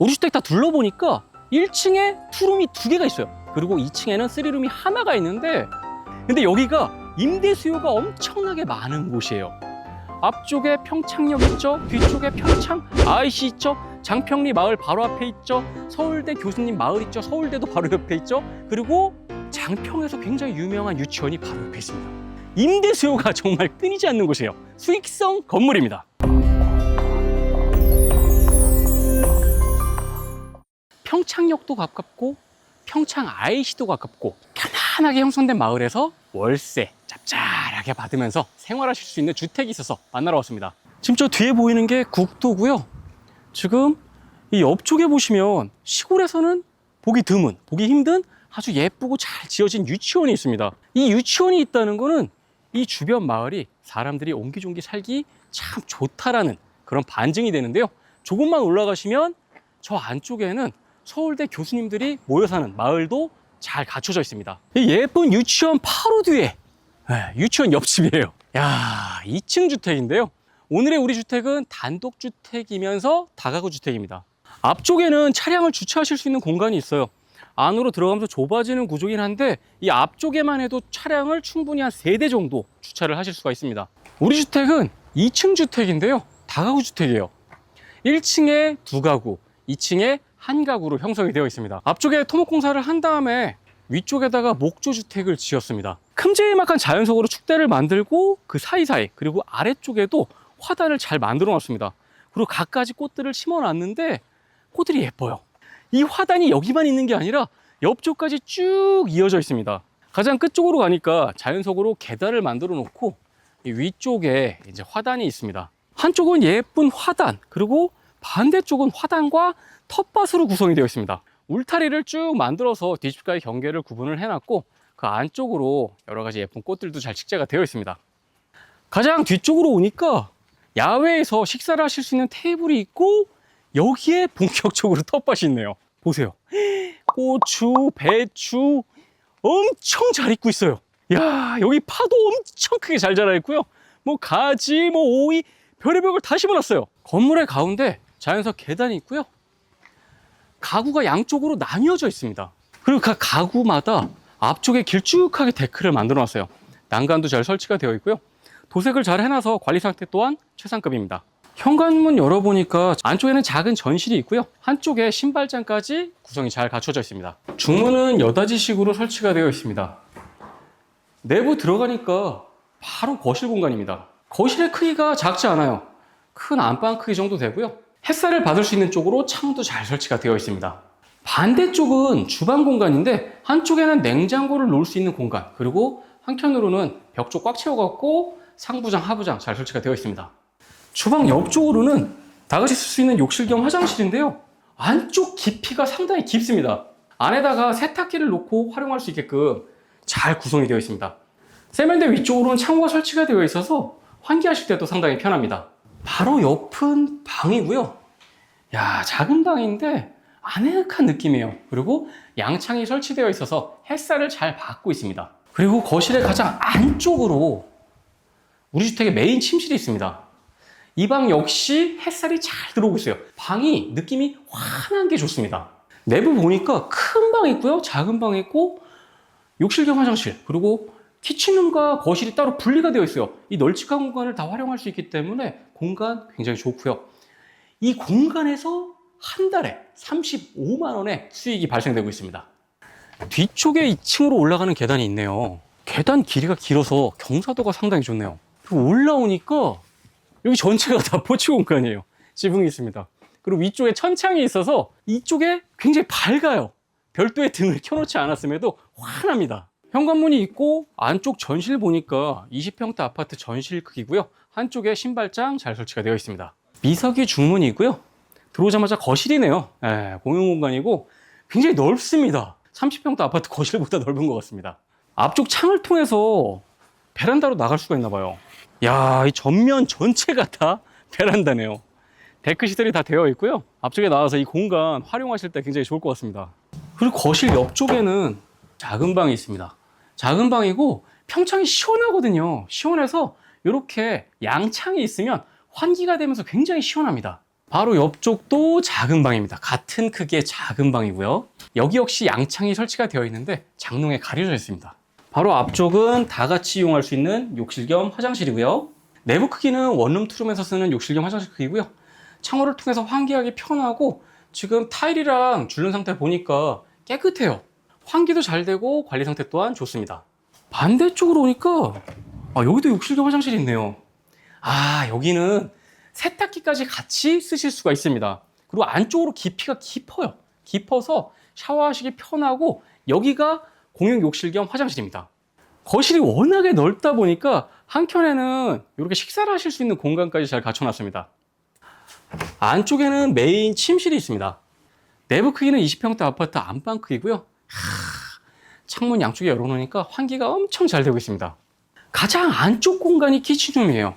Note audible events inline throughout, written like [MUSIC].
우리 주택 다 둘러보니까 1층에 투룸이 두 개가 있어요. 그리고 2층에는 쓰리룸이 하나가 있는데 근데 여기가 임대 수요가 엄청나게 많은 곳이에요. 앞쪽에 평창역 있죠? 뒤쪽에 평창 IC 있죠? 장평리 마을 바로 앞에 있죠? 서울대 교수님 마을 있죠? 서울대도 바로 옆에 있죠? 그리고 장평에서 굉장히 유명한 유치원이 바로 옆에 있습니다. 임대 수요가 정말 끊이지 않는 곳이에요. 수익성 건물입니다. 평창역도 가깝고 평창 IC도 가깝고 편안하게 형성된 마을에서 월세 짭짤하게 받으면서 생활하실 수 있는 주택이 있어서 만나러 왔습니다. 지금 저 뒤에 보이는 게 국도고요. 지금 이 옆쪽에 보시면 시골에서는 보기 드문, 보기 힘든 아주 예쁘고 잘 지어진 유치원이 있습니다. 이 유치원이 있다는 거는 이 주변 마을이 사람들이 옹기종기 살기 참 좋다라는 그런 반증이 되는데요. 조금만 올라가시면 저 안쪽에는 서울대 교수님들이 모여 사는 마을도 잘 갖춰져 있습니다. 이 예쁜 유치원 바로 뒤에 네, 유치원 옆집이에요. 야, 2층 주택인데요. 오늘의 우리 주택은 단독 주택이면서 다가구 주택입니다. 앞쪽에는 차량을 주차하실 수 있는 공간이 있어요. 안으로 들어가면서 좁아지는 구조긴 한데 이 앞쪽에만 해도 차량을 충분히 한 세 대 정도 주차를 하실 수가 있습니다. 우리 주택은 2층 주택인데요. 다가구 주택이에요. 1층에 두 가구, 2층에 한 가구로 형성이 되어 있습니다. 앞쪽에 토목 공사를 한 다음에 위쪽에다가 목조 주택을 지었습니다. 큼지막한 자연석으로 축대를 만들고 그 사이사이 그리고 아래쪽에도 화단을 잘 만들어 놨습니다. 그리고 갖가지 꽃들을 심어 놨는데 꽃들이 예뻐요. 이 화단이 여기만 있는 게 아니라 옆쪽까지 쭉 이어져 있습니다. 가장 끝쪽으로 가니까 자연석으로 계단을 만들어 놓고 이 위쪽에 이제 화단이 있습니다. 한쪽은 예쁜 화단, 그리고 반대쪽은 화단과 텃밭으로 구성이 되어 있습니다. 울타리를 쭉 만들어서 뒷집과의 경계를 구분을 해놨고 그 안쪽으로 여러 가지 예쁜 꽃들도 잘 식재가 되어 있습니다. 가장 뒤쪽으로 오니까 야외에서 식사를 하실 수 있는 테이블이 있고 여기에 본격적으로 텃밭이 있네요. 보세요. 고추, 배추 엄청 잘 익고 있어요. 야, 여기 파도 엄청 크게 잘 자라 있고요. 뭐 가지, 뭐 오이, 별의별 걸 다 심어놨어요. 건물의 가운데 자연석 계단이 있고요. 가구가 양쪽으로 나뉘어져 있습니다. 그리고 각 가구마다 앞쪽에 길쭉하게 데크를 만들어 놨어요. 난간도 잘 설치가 되어 있고요. 도색을 잘 해놔서 관리 상태 또한 최상급입니다. 현관문 열어보니까 안쪽에는 작은 전실이 있고요. 한쪽에 신발장까지 구성이 잘 갖춰져 있습니다. 중문은 여닫이식으로 설치가 되어 있습니다. 내부 들어가니까 바로 거실 공간입니다. 거실의 크기가 작지 않아요. 큰 안방 크기 정도 되고요. 햇살을 받을 수 있는 쪽으로 창도 잘 설치가 되어 있습니다. 반대쪽은 주방 공간인데 한쪽에는 냉장고를 놓을 수 있는 공간 그리고 한켠으로는 벽 쪽 꽉 채워갖고 상부장 하부장 잘 설치가 되어 있습니다. 주방 옆쪽으로는 쓸수 있는 욕실 겸 화장실인데요. 안쪽 깊이가 상당히 깊습니다. 안에다가 세탁기를 놓고 활용할 수 있게끔 잘 구성이 되어 있습니다. 세면대 위쪽으로는 창호가 설치가 되어 있어서 환기하실 때도 상당히 편합니다. 바로 옆은 방이고요. 야, 작은 방인데 아늑한 느낌이에요. 그리고 양창이 설치되어 있어서 햇살을 잘 받고 있습니다. 그리고 거실의 가장 안쪽으로 우리 주택의 메인 침실이 있습니다. 이 방 역시 햇살이 잘 들어오고 있어요. 방이 느낌이 환한 게 좋습니다. 내부 보니까 큰 방 있고요. 작은 방 있고 욕실 겸 화장실 그리고 키친룸과 거실이 따로 분리가 되어 있어요. 이 널찍한 공간을 다 활용할 수 있기 때문에 공간 굉장히 좋고요. 이 공간에서 한 달에 35만 원의 수익이 발생되고 있습니다. 뒤쪽에 2층으로 올라가는 계단이 있네요. 계단 길이가 길어서 경사도가 상당히 좋네요. 그리고 올라오니까 여기 전체가 다 [LAUGHS] 포치 공간이에요. 지붕이 있습니다. 그리고 위쪽에 천창이 있어서 이쪽에 굉장히 밝아요. 별도의 등을 켜놓지 않았음에도 환합니다. 현관문이 있고 안쪽 전실 보니까 20평대 아파트 전실 크기고요. 한쪽에 신발장 잘 설치가 되어 있습니다. 미석이 중문이 있고요. 들어오자마자 거실이네요. 예, 공용 공간이고 굉장히 넓습니다. 30평대 아파트 거실보다 넓은 것 같습니다. 앞쪽 창을 통해서 베란다로 나갈 수가 있나 봐요. 야, 이 전면 전체가 다 [LAUGHS] 베란다네요. 데크 시설이 다 되어 있고요. 앞쪽에 나와서 이 공간 활용하실 때 굉장히 좋을 것 같습니다. 그리고 거실 옆쪽에는 작은 방이 있습니다. 작은 방이고 평창이 시원하거든요. 시원해서 이렇게 양창이 있으면 환기가 되면서 굉장히 시원합니다. 바로 옆쪽도 작은 방입니다. 같은 크기의 작은 방이고요. 여기 역시 양창이 설치가 되어 있는데 장롱에 가려져 있습니다. 바로 앞쪽은 다 같이 이용할 수 있는 욕실 겸 화장실이고요. 내부 크기는 원룸 투룸에서 쓰는 욕실 겸 화장실 크기고요. 창호를 통해서 환기하기 편하고 지금 타일이랑 줄눈 상태 보니까 깨끗해요. 환기도 잘 되고 관리 상태 또한 좋습니다. 반대쪽으로 오니까 아, 여기도 욕실 겸 화장실이 있네요. 아, 여기는 세탁기까지 같이 쓰실 수가 있습니다. 그리고 안쪽으로 깊이가 깊어요. 깊어서 샤워하시기 편하고 여기가 공용 욕실 겸 화장실입니다. 거실이 워낙에 넓다 보니까 한켠에는 이렇게 식사를 하실 수 있는 공간까지 잘 갖춰놨습니다. 안쪽에는 메인 침실이 있습니다. 내부 크기는 20평대 아파트 안방 크기고요. 하, 창문 양쪽에 열어놓으니까 환기가 엄청 잘 되고 있습니다. 가장 안쪽 공간이 키친룸이에요.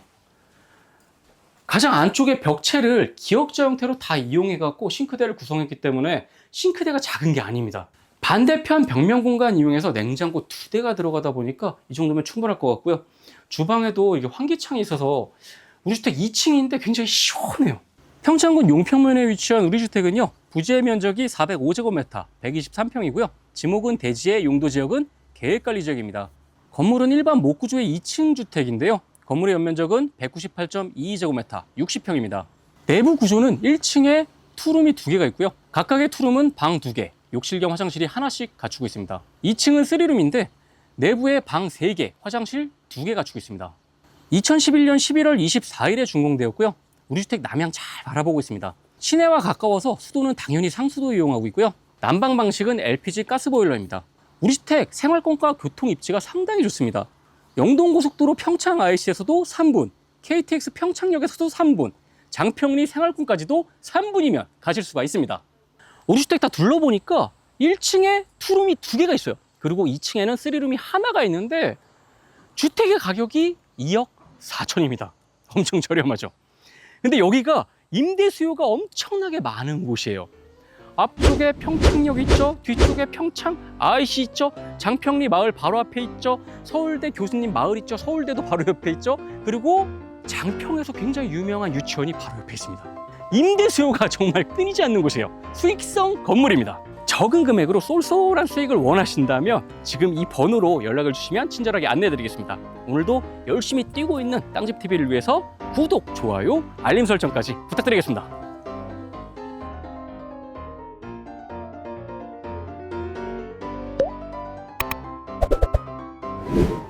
가장 안쪽에 벽체를 기역자 형태로 다 이용해 갖고 싱크대를 구성했기 때문에 싱크대가 작은 게 아닙니다. 반대편 벽면 공간 이용해서 냉장고 두 대가 들어가다 보니까 이 정도면 충분할 것 같고요. 주방에도 이게 환기창이 있어서 우리 주택 2층인데 굉장히 시원해요. 평창군 용평면에 위치한 우리 주택은요. 부지의 면적이 405제곱미터, 123평이고요. 지목은 대지의 용도 지역은 계획관리 지역입니다. 건물은 일반 목구조의 2층 주택인데요. 건물의 연면적은 198.22제곱미터, 60평입니다. 내부 구조는 1층에 투룸이 두 개가 있고요. 각각의 투룸은 방 두 개, 욕실 겸 화장실이 하나씩 갖추고 있습니다. 2층은 3룸인데 내부에 방 3개, 화장실 2개 갖추고 있습니다. 2011년 11월 24일에 준공되었고요. 우리 주택 남향 잘 바라보고 있습니다. 시내와 가까워서 수도는 당연히 상수도 이용하고 있고요. 난방 방식은 LPG 가스보일러입니다. 우리 주택 생활권과 교통 입지가 상당히 좋습니다. 영동고속도로 평창 IC에서도 3분, KTX 평창역에서도 3분, 장평리 생활권까지도 3분이면 가실 수가 있습니다. 우리 주택 다 둘러보니까 1층에 투룸이 두 개가 있어요. 그리고 2층에는 3룸이 하나가 있는데 주택의 가격이 2억 4천입니다. 엄청 저렴하죠. 근데 여기가 임대 수요가 엄청나게 많은 곳이에요. 앞쪽에 평창역 있죠? 뒤쪽에 평창 IC 있죠? 장평리 마을 바로 앞에 있죠? 서울대 교수님 마을 있죠? 서울대도 [LAUGHS] 바로 옆에 있죠? 그리고 장평에서 굉장히 유명한 유치원이 바로 옆에 있습니다. 임대 수요가 정말 끊이지 않는 곳이에요. 수익성 건물입니다. 적은 금액으로 쏠쏠한 수익을 원하신다면 지금 이 번호로 연락을 주시면 친절하게 안내해 드리겠습니다. 오늘도 열심히 뛰고 있는 땅집TV를 위해서 구독, 좋아요, 알림 설정까지 부탁드리겠습니다. you